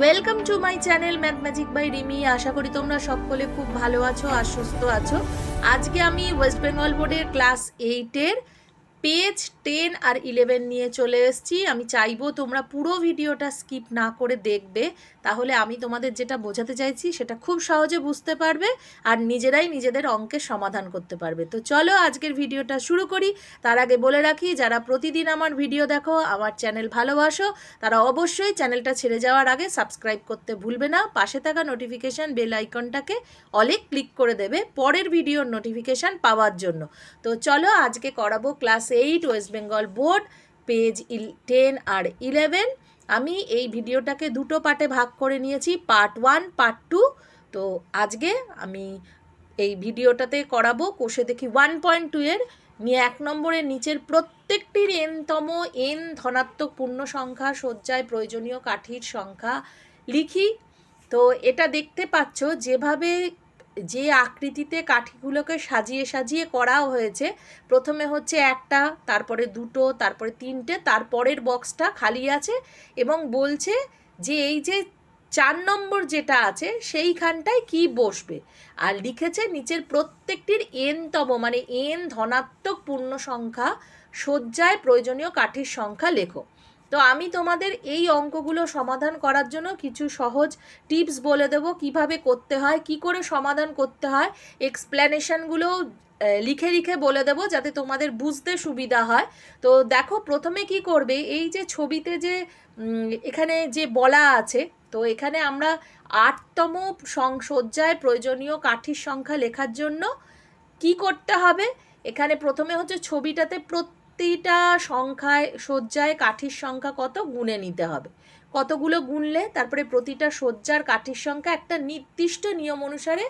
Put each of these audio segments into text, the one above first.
Welcome to my channel math magic by Rimi আশা করি তোমরা সকলে খুব ভালো আছো আর সুস্থ আছো। আজকে আমি ওয়েস্ট বেঙ্গল বোর্ডের ক্লাস এইটের পেজ টেন আর ইলেভেন নিয়ে চলে এসেছি। আমি চাইব তোমরা পুরো ভিডিওটা স্কিপ না করে দেখবে, তাহলে আমি তোমাদের যেটা বোঝাতে চাইছি সেটা খুব সহজে বুঝতে পারবে আর নিজেরাই নিজেদের অঙ্কের সমাধান করতে পারবে। তো চলো আজকের ভিডিওটা শুরু করি। তার আগে বলে রাখি, যারা প্রতিদিন আমার ভিডিও দেখো, আমার চ্যানেল ভালোবাসো, তারা অবশ্যই চ্যানেলটা ছেড়ে যাওয়ার আগে সাবস্ক্রাইব করতে ভুলবে না। পাশে থাকা নোটিফিকেশান বেল আইকনটাকে অলে ক্লিক করে দেবে পরের ভিডিওর নোটিফিকেশান পাওয়ার জন্য। তো চলো আজকে করাবো class eight West Bengal board page ten আর ইলেভেন আমি এই ভিডিওটাকে দুটো পার্টে ভাগ করে নিয়েছি পার্ট ওয়ান পার্ট টু তো আজকে আমি এই ভিডিওটাতে করাবো কোষে দেখি ওয়ান পয়েন্ট টু এর। নিয়ে এক নম্বরের নিচের প্রত্যেকটির এনতম এন ধনাত্মক পূর্ণ সংখ্যা সজ্জায় প্রয়োজনীয় কাঠির সংখ্যা লিখি। তো এটা দেখতে পাচ্ছ, যেভাবে যে আকৃতিতে কাঠিগুলোকে সাজিয়ে সাজিয়ে করা হয়েছে, প্রথমে হচ্ছে একটা, তারপরে দুটো, তারপরে তিনটে তারপরের বক্সটা খালি আছে এবং বলছে যে এই যে চার নম্বর যেটা আছে সেইখানটায় কি বসবে। আর লিখেছে নিচের প্রত্যেকটির এনতম মানে এন ধনাত্মক পূর্ণ সংখ্যা সজ্জায় প্রয়োজনীয় কাঠির সংখ্যা লেখো। তো আমি তোমাদের এই অঙ্কগুলো সমাধান করার জন্য কিছু সহজ টিপস বলে দেব, কীভাবে করতে হয়, কি করে সমাধান করতে হয় এক্সপ্লেনেশনগুলো লিখে লিখে বলে দেবো যাতে তোমাদের বুঝতে সুবিধা হয়। তো দেখো, প্রথমে কি করবে, এই যে ছবিতে যে এখানে যে বলা আছে, তো এখানে আমরা আটতম সংসজ্জায় প্রয়োজনীয় কাঠির সংখ্যা লেখার জন্য কি করতে হবে? এখানে প্রথমে হচ্ছে ছবিটাতে প্রতিটা সংখ্যায় শয্যায় কাঠির সংখ্যা কত? গুনে নিতে হবে। কতগুলো গুনলে তারপরে প্রতিটা শয্যার কাঠির সংখ্যা একটা নির্দিষ্ট নিয়ম অনুসারে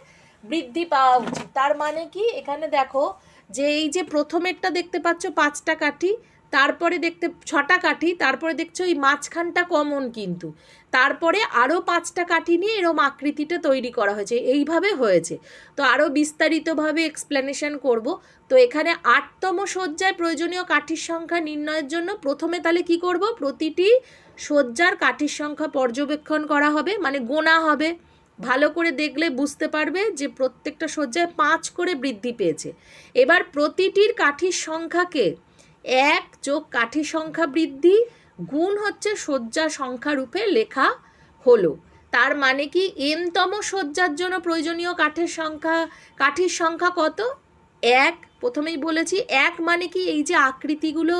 বৃদ্ধি পাওয়া উচিত। তার মানে কি? এখানে দেখো যে এই যে প্রথমেরটা দেখতে পাচ্ছ, পাঁচটা কাঠি তারপরে দেখতে, ছটা কাঠি, তারপরে দেখছ এই মাঝখানটা কমন কিন্তু। তারপরে আরও পাঁচটা কাঠি নিয়ে এরম আকৃতিটা তৈরি করা হয়েছে। এইভাবে হয়েছে। তো আরও বিস্তারিতভাবে এক্সপ্লেনেশন করব। তো এখানে আটতম সজ্জায় প্রয়োজনীয় কাঠির সংখ্যা নির্ণয়ের জন্য প্রথমে তাহলে কি করব? প্রতিটি সজ্জার কাঠির সংখ্যা পর্যবেক্ষণ করা হবে মানে গোনা হবে। ভালো করে দেখলে বুঝতে পারবে যে প্রত্যেকটা সজ্জায় পাঁচ করে বৃদ্ধি পেয়েছে। এবার প্রতিটির কাঠির সংখ্যাকে এক যোগ কাঠি সংখ্যা বৃদ্ধি, গুণ হচ্ছে শয্যা সংখ্যা রূপে লেখা হলো। তার মানে কি এনতম শয্যার জন্য প্রয়োজনীয় কাঠের সংখ্যা, কাঠির সংখ্যা কত? এক, প্রথমেই বলেছি, এক মানে কি এই যে আকৃতিগুলো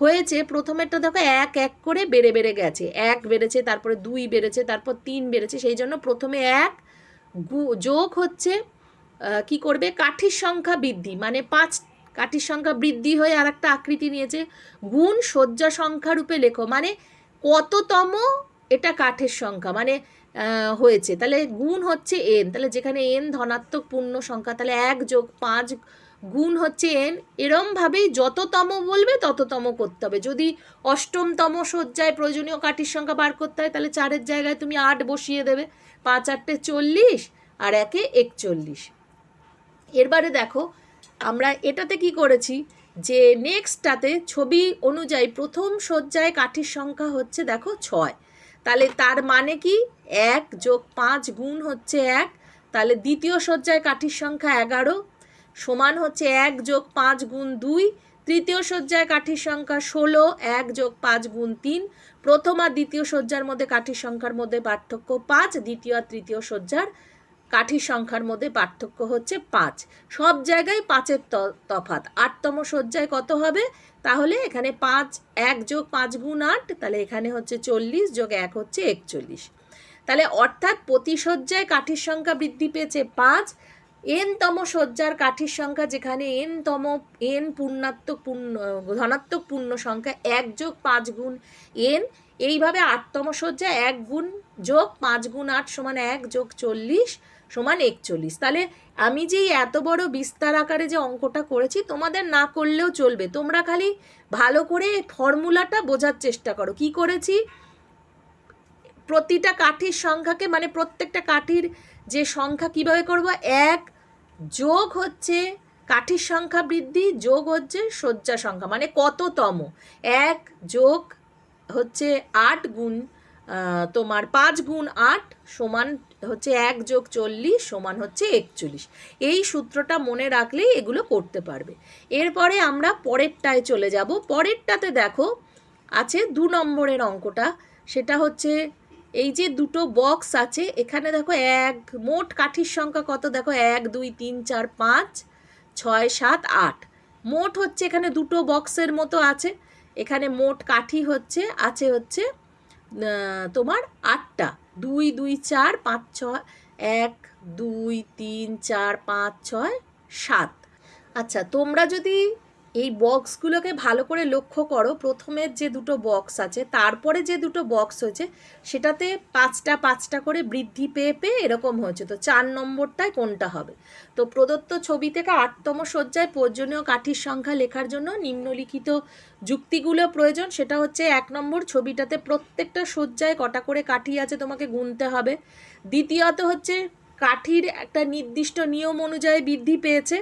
হয়েছে, প্রথমেরটা দেখো এক এক করে বেড়ে বেড়ে গেছে। এক বেড়েছে, তারপরে দুই বেড়েছে, তারপর তিন বেড়েছে, সেই জন্য প্রথমে এক যোগ হচ্ছে কি করবে? কাঠির সংখ্যা বৃদ্ধি মানে পাঁচ কাঠির সংখ্যা বৃদ্ধি হয়ে আর একটা আকৃতি নিয়েছে। গুণ শয্যা সংখ্যা রূপে লেখো মানে কততম এটা কাঠের সংখ্যা মানে হয়েছে। তাহলে গুণ হচ্ছে এন তাহলে যেখানে এন ধনাত্মক পূর্ণ সংখ্যা, তাহলে এক যোগ পাঁচ গুণ হচ্ছে এন এরমভাবেই যততম বলবে তততম করতে হবে। যদি অষ্টমতম সজ্জায় প্রয়োজনীয় কাঠির সংখ্যা বার করতে হয়, তাহলে চারের জায়গায় তুমি আট বসিয়ে দেবে। পাঁচ আটটে চল্লিশ আর একে একচল্লিশ। এরবারে দেখো আমরা এটাতে কি করেছি? যে নেক্সটটাতে ছবি অনুযায়ী প্রথম সজ্জায় কাঠির সংখ্যা হচ্ছে দেখো ছয়। তাহলে তার মানে কি? এক যোগ পাঁচ গুণ হচ্ছে এক। তাহলে দ্বিতীয় সজ্জায় কাঠির সংখ্যা এগারো। সমান হচ্ছে এক যোগ পাঁচ গুণ দুই। তৃতীয় সজ্জায় কাঠির সংখ্যা ষোলো, এক যোগ পাঁচ গুণ তিন। প্রথম আর দ্বিতীয় সজ্জার মধ্যে কাঠির সংখ্যার মধ্যে পার্থক্য পাঁচ, দ্বিতীয় আর তৃতীয় সজ্জার কাঠির সংখ্যার মধ্যে পার্থক্য হচ্ছে পাঁচ। সব জায়গায় পাঁচের তফাত আটতম শয্যায় কত হবে? তাহলে এখানে পাঁচ, এক যোগ পাঁচ গুণ আট, তাহলে এখানে হচ্ছে চল্লিশ যোগ এক হচ্ছে একচল্লিশ। তাহলে অর্থাৎ প্রতি সজ্জায় কাঠির সংখ্যা বৃদ্ধি পেয়েছে পাঁচ। এনতম শয্যার কাঠির সংখ্যা যেখানে এনতম, এন পূর্ণাত্মক পূর্ণ, ধনাত্মক পূর্ণ সংখ্যা এক যোগ পাঁচ গুণ এন, এইভাবে আটতম সজ্জা এক গুণ যোগ পাঁচ গুণ আট সমান এক যোগ চল্লিশ। সমান একচল্লিশ। তাহলে আমি যে এত বড় বিস্তার আকারে যে অঙ্কটা করেছি, তোমাদের না করলেও চলবে। তোমরা খালি ভালো করে ফর্মুলাটা বোঝার চেষ্টা করো। কি করেছি? প্রতিটা কাঠির সংখ্যাকে মানে প্রত্যেকটা কাঠির যে সংখ্যা কীভাবে করব? এক যোগ হচ্ছে কাঠির সংখ্যা বৃদ্ধি, যোগ হচ্ছে শয্যা সংখ্যা মানে কততম? এক যোগ হচ্ছে আট গুণ তোমার পাঁচ গুণ আট সমান হচ্ছে এক যোগ চল্লিশ সমান হচ্ছে একচল্লিশ। এই সূত্রটা মনে রাখলেই এগুলো করতে পারবে। এরপরে আমরা পরেরটায় চলে যাব। পরেরটাতে দেখো আছে দু নম্বরের অঙ্কটা। সেটা হচ্ছে এই যে দুটো বক্স আছে, এখানে দেখো এক, মোট কাঠির সংখ্যা কত? দেখো এক, দুই, তিন, চার, পাঁচ, ছয়, সাত, আট। মোট হচ্ছে এখানে দুটো বক্সের মতো আছে। এখানে মোট কাঠি হচ্ছে, আছে হচ্ছে তোমার আটটা। দুই দুই, চার, পাঁচ, ছয়, এক, দুই, তিন, চার, পাঁচ, ছয়, সাত। আচ্ছা তোমরা যদি এই বক্সগুলোকে ভালো করে লক্ষ্য করো। প্রথমের যে দুটো বক্স আছে, তারপরে যে দুটো বক্স হয়েছে, সেটাতে পাঁচটা পাঁচটা করে বৃদ্ধি পেয়ে পেয়ে এরকম হয়েছে। তো চার নম্বরটায় কোনটা হবে? তো প্রদত্ত ছবি থেকে আটতম সজ্জায় প্রয়োজনীয় কাঠির সংখ্যা লেখার জন্য নিম্নলিখিত যুক্তিগুলো প্রয়োজন। সেটা হচ্ছে এক নম্বর, ছবিটাতে প্রত্যেকটা সজ্জায় কটা করে কাঠি আছে তোমাকে গুনতে হবে। দ্বিতীয়ত হচ্ছে, কাঠির একটা নির্দিষ্ট নিয়ম অনুযায়ী বৃদ্ধি পেয়েছে।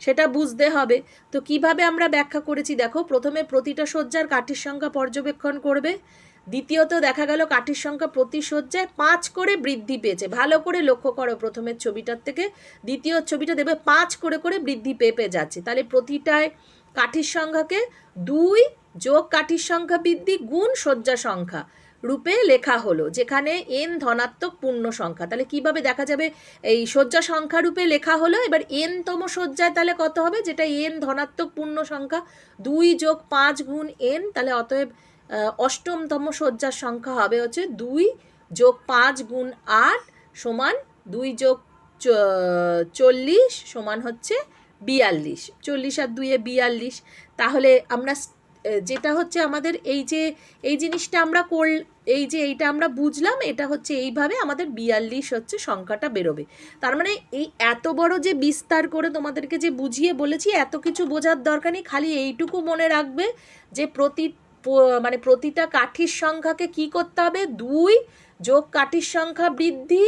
সেটা বুঝতে হবে। তো কীভাবে আমরা ব্যাখ্যা করেছি? দেখো, প্রথমে প্রতিটা সজ্জার কাঠির সংখ্যা পর্যবেক্ষণ করবে। দ্বিতীয়ত দেখা গেল কাঠির সংখ্যা প্রতি সজ্জায় পাঁচ করে বৃদ্ধি পেয়েছে। ভালো করে লক্ষ্য করো প্রথমের ছবিটার থেকে। দ্বিতীয় ছবিটা দেবে পাঁচ করে করে বৃদ্ধি পেয়ে পেয়ে যাচ্ছে। তাহলে প্রতিটায় কাঠির সংখ্যাকে দুই যোগ কাঠির সংখ্যা বৃদ্ধি গুণ সজ্জা সংখ্যা। রূপে লেখা হলো, যেখানে এন ধনাত্মক পূর্ণ সংখ্যা। তাহলে কীভাবে দেখা যাবে? এই সজ্জা সংখ্যা রূপে লেখা হলো, এবার এন তম সজ্জায় তাহলে কত হবে? যেটা এন ধনাত্মক পূর্ণ সংখ্যা, দুই যোগ পাঁচ গুণ এন, তাহলে অতএব অষ্টমতম সজ্জার সংখ্যা হবে হচ্ছে দুই যোগ পাঁচ গুণ আট সমান দুই যোগ চল্লিশ সমান হচ্ছে বিয়াল্লিশ। চল্লিশ আর দুইয়ে বিয়াল্লিশ। তাহলে আমরা যেটা হচ্ছে আমাদের এই যে, এই জিনিসটা আমরা কর, এই যে এইটা আমরা বুঝলাম, এটা হচ্ছে এইভাবে আমাদের বিয়াল্লিশ হচ্ছে সংখ্যাটা বেরোবে। তার মানে এই এত বড় যে বিস্তার করে তোমাদেরকে যে বুঝিয়ে বলেছি, এত কিছু বোঝার দরকার নেই, খালি এইটুকু মনে রাখবে যে প্রতি মানে প্রতিটা কাঠির সংখ্যাকে কি করতে হবে? দুই যোগ কাঠির সংখ্যা বৃদ্ধি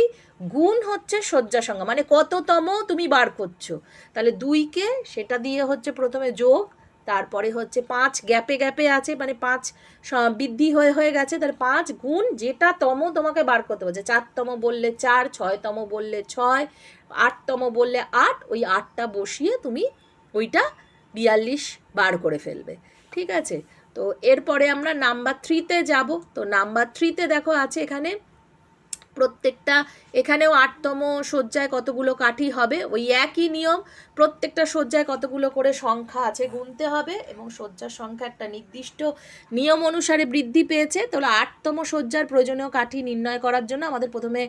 গুণ হচ্ছে শয্যা সংখ্যা মানে কততম তুমি বার করছ। তাহলে দুইকে সেটা দিয়ে হচ্ছে প্রথমে যোগ তারপরে হচ্ছে পাঁচ গ্যাপে গ্যাপে আছে মানে পাঁচ বৃদ্ধি হয়ে হয়ে গেছে, তাহলে পাঁচ গুণ যেটা তম তোমাকে বার করতে বলছে, চারতম বললে চার, ছয়তম বললে ছয়, আটতম বললে আট, ওই আটটা বসিয়ে তুমি ওইটা বিয়াল্লিশ বার করে ফেলবে, ঠিক আছে? তো এরপরে আমরা নাম্বার থ্রিতে যাব, তো নাম্বার থ্রিতে দেখো আছে এখানে প্রত্যেকটা, এখানেও আটতম শয্যায় কতগুলো কাঠি হবে, ওই একই নিয়ম, প্রত্যেকটা শয্যায় কতগুলো করে সংখ্যা আছে গুনতে হবে এবং শয্যার সংখ্যা একটা নির্দিষ্ট নিয়ম অনুসারে বৃদ্ধি পেয়েছে। তাহলে আটতম শয্যার প্রয়োজনীয় কাঠি নির্ণয় করার জন্য আমাদের প্রথমে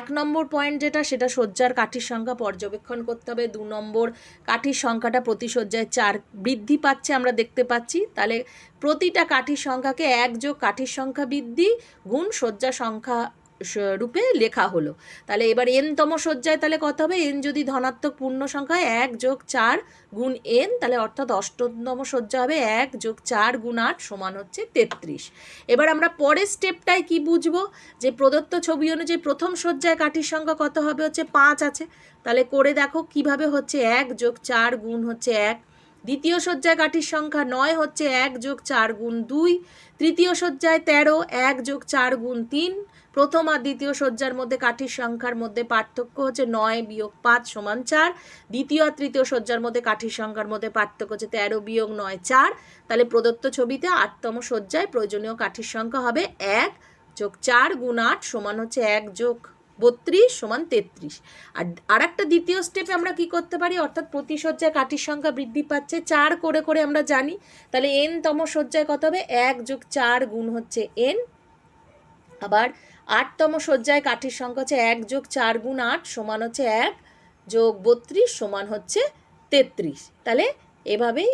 এক নম্বর পয়েন্ট যেটা, সেটা শয্যার কাঠির সংখ্যা পর্যবেক্ষণ করতে হবে। দু নম্বর কাঠির সংখ্যাটা প্রতি শয্যায় চার বৃদ্ধি পাচ্ছে আমরা দেখতে পাচ্ছি। তাহলে প্রতিটা কাঠির সংখ্যাকে এক যোগ কাঠির সংখ্যা বৃদ্ধি গুণ শয্যা সংখ্যা রূপে লেখা হলো। তাহলে এবার এন তম শয্যায় তাহলে কত হবে? এন যদি ধনাত্মক পূর্ণ সংখ্যা এক যোগ চার গুণ এন তাহলে অর্থাৎ অষ্টতম শয্যা হবে এক যোগ চার গুণ আট সমান হচ্ছে তেত্রিশ। এবার আমরা পরের স্টেপটায় কি বুঝব? যে প্রদত্ত ছবি অনুযায়ী প্রথম শয্যায় কাঠির সংখ্যা কত হবে? হচ্ছে পাঁচ আছে। তাহলে করে দেখো কীভাবে হচ্ছে এক যোগ চার গুণ হচ্ছে এক। দ্বিতীয় শয্যায় কাঠির সংখ্যা নয় হচ্ছে এক যোগ চার গুণ দুই, তৃতীয় শয্যায় তেরো, এক যোগ চার গুণ তিন, প্রথম আর দ্বিতীয় শয্যার মধ্যে কাঠির সংখ্যার মধ্যে পার্থক্য হচ্ছে নয় বিয়োগ পাঁচ সমান চার, দ্বিতীয় আর তৃতীয় শয্যার মধ্যে কাঠির সংখ্যার মধ্যে পার্থক্য হচ্ছে তেরো বিয়োগ নয় চার, তাহলে প্রদত্ত ছবিতে আটতম শয্যায় প্রয়োজনীয় কাঠির সংখ্যা হবে এক যোগ চার গুণ আট সমান হচ্ছে এক যোগ বত্রিশ সমান তেত্রিশ। আর আর একটা দ্বিতীয় স্টেপে আমরা কি করতে পারি? অর্থাৎ প্রতি শয্যায় কাঠির সংখ্যা বৃদ্ধি পাচ্ছে। চার করে করে আমরা জানি। তাহলে এন তম শয্যায় কত হবে? এক যোগ চার গুণ হচ্ছে এন আবার আটতম শয্যায় কাঠির সংখ্যা হচ্ছে এক যোগ চার গুণ আট সমান হচ্ছে এক যোগ বত্রিশ সমান হচ্ছে তেত্রিশ। তাহলে এভাবেই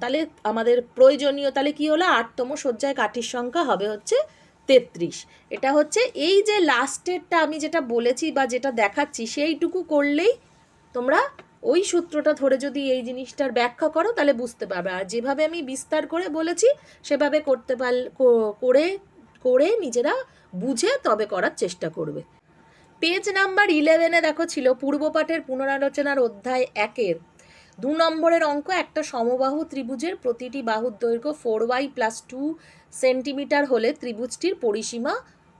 তাহলে আমাদের প্রয়োজনীয়, তাহলে কি হলো? আটতম শয্যায় কাঠির সংখ্যা হবে হচ্ছে তেত্রিশ। এটা হচ্ছে এই যে লাস্টেরটা আমি যেটা বলেছি বা যেটা দেখাচ্ছি, সেইটুকু করলেই তোমরা ওই সূত্রটা ধরে যদি এই জিনিসটার ব্যাখ্যা করো, তাহলে বুঝতে পারবে। আর যেভাবে আমি বিস্তার করে বলেছি, সেভাবে করতে পার করে করে নিজেরা বুঝে তবে করার চেষ্টা করবে। পেজ নাম্বার ইলেভেনে দেখো ছিল পূর্বপাঠের পুনরালোচনার অধ্যায় একের। দু নম্বরের অঙ্ক একটা সমবাহু ত্রিভুজের প্রতিটি বাহুর দৈর্ঘ্য four y plus two centimetre হলে ত্রিভুজটির পরিসীমা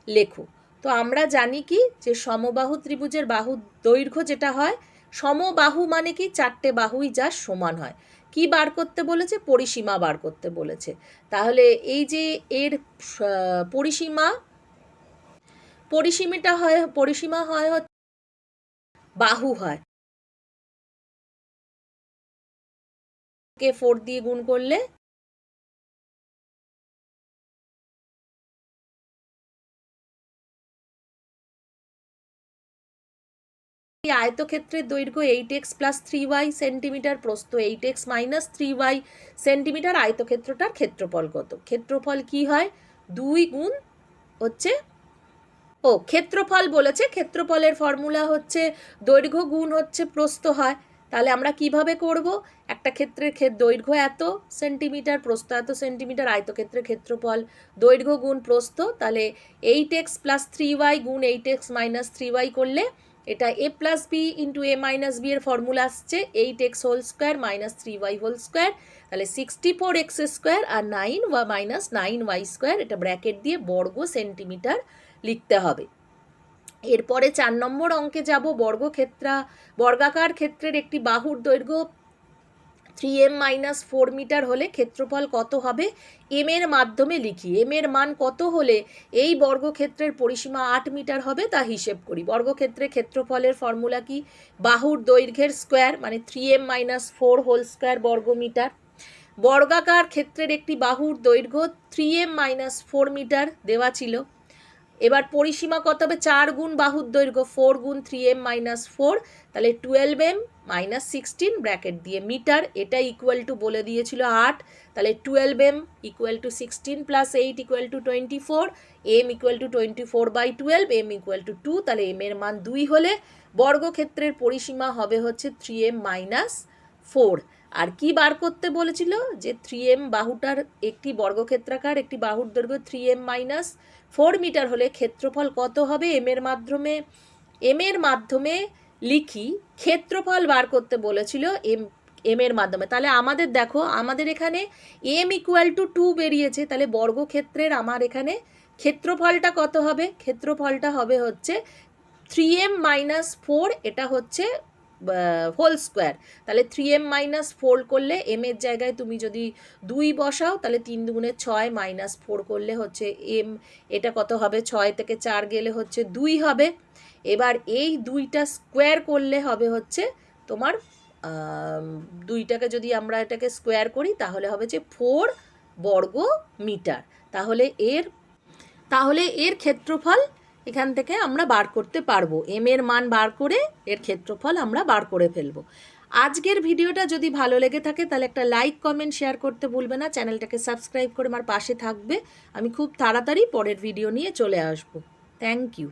লেখো। তো আমরা জানি কি যে সমবাহু ত্রিভুজের বাহু দৈর্ঘ্য যেটা হয়, সমবাহু মানে কি চারটে বাহুই যা সমান হয়। কি বার করতে বলেছে? পরিসীমা বার করতে বলেছে। তাহলে এই যে এর পরিসীমা, পরিসীমাটা হয়, পরিসীমা হয় বাহু হয়। কে ফোর দিয়ে গুণ করলে? আয়তক্ষেত্রের দৈর্ঘ্য eight x plus three y centimetre প্রস্থ eight x minus three y centimetre আয়তক্ষেত্রটার ক্ষেত্রফল কত? ক্ষেত্রফল কি হয়? দুই গুণ হচ্ছে ও, ক্ষেত্রফল বলেছে, ক্ষেত্রফলের ফর্মুলা হচ্ছে দৈর্ঘ্য গুণ হচ্ছে প্রস্থ হয়। তাহলে আমরা কীভাবে করব? একটা ক্ষেত্রের ক্ষেত দৈর্ঘ্য এত সেন্টিমিটার প্রস্থ এত সেন্টিমিটার আয়তক্ষেত্রের ক্ষেত্রফল দৈর্ঘ্য গুণ প্রস্থ। তাহলে eight x plus three y গুণ eight x minus three y করলে এটা a plus b into a minus b এর ফর্মুলা আসছে eight x whole square minus three y whole square তাহলে সিক্সটি ফোর এক্স স্কোয়ার আর nine y minus nine y square এটা bracket দিয়ে বর্গ centimetre লিখতে হবে। এরপরে চার নম্বর অঙ্কে যাব, বর্গক্ষেত্রা, বর্গাকার ক্ষেত্রের একটি বাহুর দৈর্ঘ্য three m minus four metre হলে ক্ষেত্রফল কত হবে? এম এর মাধ্যমে লিখি। এম এর মান কত হলে এই বর্গক্ষেত্রের পরিসীমা আট মিটার হবে তা হিসেব করি। বর্গক্ষেত্রে ক্ষেত্রফলের ফর্মুলা কি? বাহুর দৈর্ঘ্যের স্কোয়ার মানে three m minus four whole square বর্গমিটার বর্গাকার ক্ষেত্রের একটি বাহুর দৈর্ঘ্য three m minus four metre দেওয়া ছিল। এবার পরিসীমা কত হবে? চার গুণ বাহুর দৈর্ঘ্য ফোর গুণ থ্রি এম মাইনাস ফোর তাহলে twelve m minus sixteen bracket দিয়ে মিটার এটা ইকুয়াল টু বলে দিয়েছিল আট, তাহলে twelve m equal to sixteen plus eight equal to twenty four m equal to twenty four by twelve m equal to two তাহলে M এর মান দুই হলে বর্গক্ষেত্রের পরিসীমা হবে হচ্ছে থ্রি এম মাইনাস ফোর আর কি বার করতে বলেছিল? যে থ্রি এম বাহুটার একটি বর্গক্ষেত্রাকার, একটি বাহুর দৈর্ঘ্য three m minus four metre হলে ক্ষেত্রফল কত হবে? এম এর মাধ্যমে এম এর মাধ্যমে লিখি, ক্ষেত্রফল বার করতে বলেছিল এম এম এর মাধ্যমে। তাহলে আমাদের দেখো, আমাদের এখানে এম ইকুয়াল টু টু বেরিয়েছে। তাহলে বর্গক্ষেত্রের আমার এখানে ক্ষেত্রফলটা কত হবে? ক্ষেত্রফলটা হবে হচ্ছে থ্রি এম মাইনাস ফোর এটা হচ্ছে হোল স্কোয়ার তাহলে থ্রি এম মাইনাস ফোর করলে এম এর জায়গায় তুমি যদি দুই বসাও, তাহলে তিন দুগুণে ছয় মাইনাস ফোর করলে হচ্ছে এম এটা কত হবে? ছয় থেকে চার গেলে হচ্ছে দুই হবে। এবার এই দুইটা স্কোয়ার করলে হবে হচ্ছে তোমার দুইটাকে যদি আমরা এটাকে স্কোয়ার করি, তাহলে হবে যে ফোর বর্গ মিটার তাহলে এর তাহলে এর ক্ষেত্রফল এখান থেকে আমরা বার করতে পারব। এম এর মান বার করে, এর ক্ষেত্রফল আমরা বার করে ফেলব। আজকের ভিডিওটা যদি ভালো লেগে থাকে, তাহলে একটা লাইক কমেন্ট শেয়ার করতে ভুলবে না। চ্যানেলটাকে সাবস্ক্রাইব করে আমার পাশে থাকবে। আমি খুব তাড়াতাড়ি পরের ভিডিও নিয়ে চলে আসব। Thank you